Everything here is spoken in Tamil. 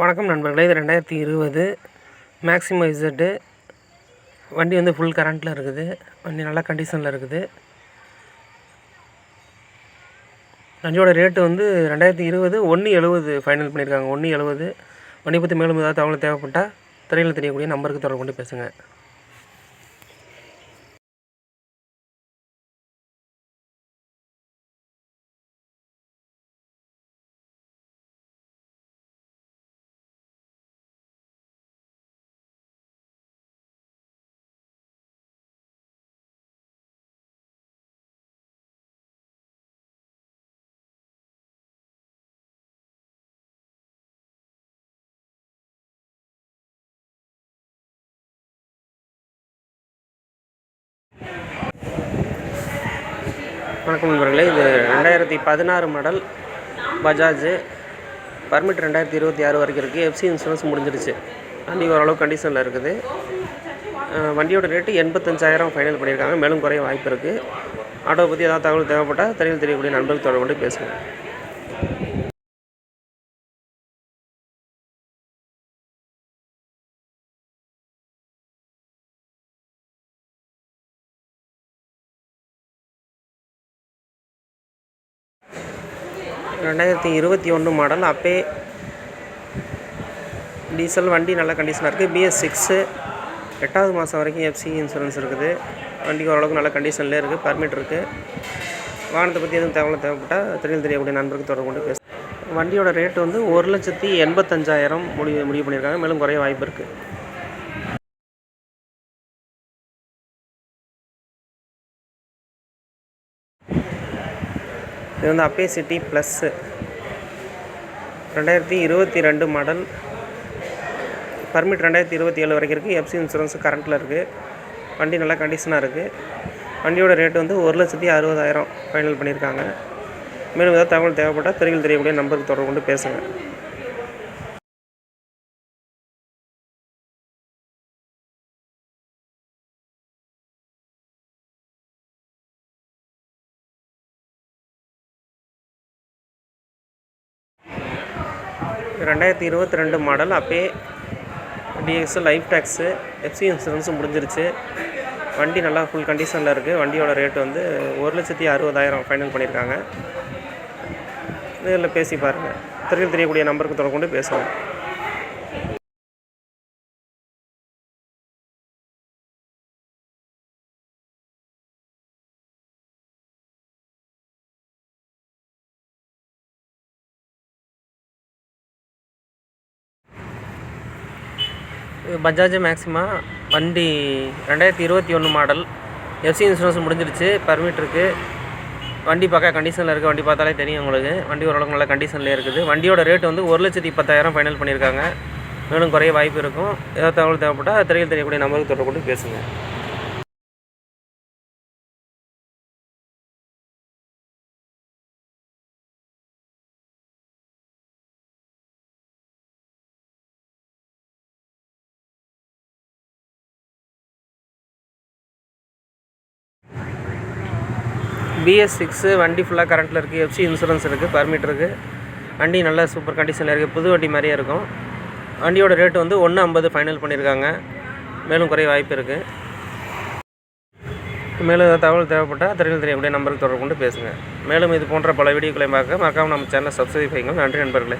வணக்கம் நண்பர்களே இது ரெண்டாயிரத்தி இருபது மேக்ஸிமம் இசட்டு வண்டி வந்து ஃபுல் கரண்ட்டில் இருக்குது. வண்டி நல்ல கண்டிஷனில் இருக்குது. வண்டியோட ரேட்டு வந்து ரெண்டாயிரத்தி இருபது ஒன்று எழுபது ஃபைனல் பண்ணியிருக்காங்க. ஒன்று எழுபது வண்டி பற்றி மேலும் ஏதாவது தகவல் தேவைப்பட்டால் திரையில் தெரியக்கூடிய நம்பருக்கு தொடர்பு கொண்டு பேசுங்க. வணக்கம் நண்பர்களே. இது ரெண்டாயிரத்தி பதினாறு மாடல் பஜாஜ். பர்மிட் ரெண்டாயிரத்தி இருபத்தி ஆறு வரைக்கும் இருக்குது எஃப்சி இன்சூரன்ஸ் முடிஞ்சிருச்சு. வண்டி ஓரளவு கண்டிஷனில் இருக்குது. வண்டியோட ரேட்டு எண்பத்தஞ்சாயிரம் ஃபைனல் பண்ணியிருக்காங்க. மேலும் குறைய வாய்ப்பு இருக்குது ஆட்டோவை பற்றி ஏதாவது தகவல் தேவைப்பட்டால் தெரியல் தெரியக்கூடிய நண்பர்கள் தொடர்பு பேசுவேன் ரெண்டாயிரத்தி இருபத்தி ஒன்று மாடல். அப்பே டீசல் வண்டி நல்ல கண்டிஷனாக இருக்குது பிஎஸ் சிக்ஸு எட்டாவது மாதம் வரைக்கும் எஃப்சி இன்சூரன்ஸ் இருக்குது. வண்டிக்கு ஓரளவுக்கு நல்ல கண்டிஷன்லேயே இருக்குது பர்மிட் இருக்குது வாகனத்தை பற்றி எதுவும் தகவல் தேவைப்பட்டால் தெரியல தெரியக்கூடிய நண்பருக்கு தொடர்பு கொண்டு பேச வண்டியோட ரேட் வந்து ஒரு லட்சத்தி எண்பத்தஞ்சாயிரம் முடிவு முடிவு பண்ணியிருக்காங்க. மேலும் குறைய வாய்ப்பு இருக்குது இது வந்து அப்பேசிட்டி ப்ளஸ்ஸு ரெண்டாயிரத்தி இருபத்தி ரெண்டு மாடல் பர்மிட் ரெண்டாயிரத்தி இருபத்தி ஏழு வரைக்கும் இருக்குது எஃப்சி இன்சூரன்ஸ் கரண்ட்டில் இருக்குது வண்டி நல்லா கண்டிஷனாக இருக்குது வண்டியோட ரேட்டு வந்து ஒரு லட்சத்தி அறுபதாயிரம் ஃபைனல் பண்ணியிருக்காங்க மேலும் ஏதாவது தகவல் தேவைப்பட்டால் தெரியல் தெரியக்கூடிய நம்பருக்கு தொடர்பு கொண்டு பேசுங்கள் ரெண்டாயிரத்தி இருபத்தி ரெண்டு மாடல் அப்பே டிஎக்ஸு லைஃப் டேக்ஸு எஃப்சி இன்சூரன்ஸும் முடிஞ்சிருச்சு. வண்டி நல்லா ஃபுல் கண்டிஷனில் இருக்குது வண்டியோட ரேட்டு வந்து ஒரு லட்சத்தி அறுபதாயிரம் ஃபைனல் பண்ணியிருக்காங்க இதில் பேசி பாருங்கள் தெரியல் தெரியக்கூடிய நம்பருக்கு தொடர்பு கொண்டு பேசுவோம். பஜாஜ் மேக்ஸிமா வண்டி ரெண்டாயிரத்தி இருபத்தி ஒன்று மாடல். எஃப்சி இன்சூரன்ஸ் முடிஞ்சிருச்சு பர்மிட் இருக்குது வண்டி பார்க்க கண்டிஷனில் இருக்குது வண்டி பார்த்தாலே தெரியும் உங்களுக்கு. வண்டி ஓரளவுக்கு நல்ல கண்டிஷன்லேயே இருக்குது. வண்டியோட ரேட் வந்து ஒரு லட்சத்தி பத்தாயிரம் ஃபைனல் பண்ணியிருக்காங்க. மேலும் குறைய வாய்ப்பு இருக்கும். ஏதாவது தகவல் தேவைப்பட்டால் திரையில் தெரியக்கூடிய நம்பருக்கு தொடர்பு கொண்டு பிஎஸ் சிக்ஸு வண்டி ஃபுல்லாக கரண்ட்டில் இருக்குது எஃப்சி இன்சூரன்ஸ் இருக்குது பர்மிட் இருக்குது வண்டி நல்ல சூப்பர் கண்டிஷனில் இருக்குது புது வண்டி மாதிரியே இருக்கும். வண்டியோட ரேட்டு வந்து ஒன்று ஐம்பது ஃபைனல் பண்ணியிருக்காங்க மேலும் குறைய வாய்ப்பு இருக்குது மேலும் ஏதாவது தகவல் தேவைப்பட்டால் தெரியல தெரியக்கூடிய நம்பருக்கு தொடர்பு கொண்டு பேசுங்க. மேலும் இது போன்ற பல வீடியோக்களை பார்க்க மறக்காமல் நம்ம சேனலை சப்ஸ்கிரைப் செய்யுங்கள். நன்றி நண்பர்களே.